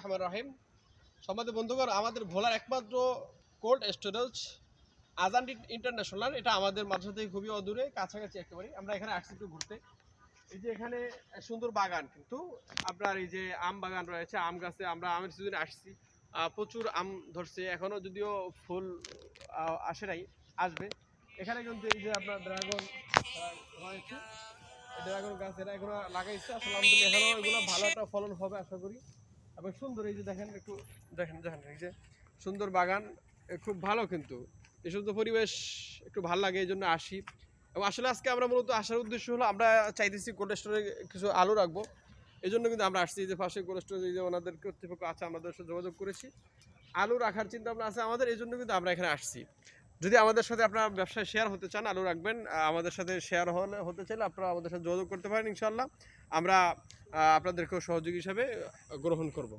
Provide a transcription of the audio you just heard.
রহমান রাহিম। সম্মানিত বন্ধুগণ, আমাদের ভোলার একমাত্র কোল্ড স্টোরেজ আজান ইন্টারন্যাশনাল, এটা আমাদের মাঝে থেকে খুবই অদূরে, কাছাকাছি একেবারে। আমরা এখানে আসছি একটু ঘুরতে। এই যে এখানে সুন্দর বাগান, কিন্তু আপনার এই যে আম বাগান রয়েছে, আম গাছে আমরা আমের সিজনে আসছি। প্রচুর আম ধরছে, এখনও যদিও ফুল আসে নাই, আসবে। এখানে কিন্তু এই যে আপনার ড্রাগন রয়েছে। ড্রাগন গাছ এরা এগুলো লাগাইছে, আসলে আলহামদুলিল্লাহ এখানেও এগুলো ভালো একটা ফলন হবে, আশা করি। এবং সুন্দর, এই যে দেখেন একটু, দেখেন দেখেন, এই যে সুন্দর বাগান খুব ভালো কিন্তু। এই সমস্ত পরিবেশ, একটু ভালো লাগে, এই জন্য আসি। এবং আসলে আজকে আমরা মূলত আসার উদ্দেশ্য হলো, আমরা চাইতেছি কোল্ড স্টোরে কিছু আলু রাখব। এই জন্য কিন্তু আমরা আসছি যে পাশে কোল্ড স্টোরে যে ওনাদের কর্তৃপক্ষ আছে, আমাদের সাথে যোগাযোগ করেছি। আলু রাখার চিন্তা ভাবনা আছে আমাদের, এই জন্য কিন্তু আমরা এখানে আসছি। যদি আমাদের সাথে আপনারা ব্যবসায় শেয়ার হতে চান আলু রাখবেন। আমাদের সাথে শেয়ার হলে, হতে চাইলে আপনারা আমাদের সাথে যোগাযোগ করতে পারেন ইনশাল্লাহ আমরা আপনাদেরকেও সহযোগী হিসাবে গ্রহণ করব।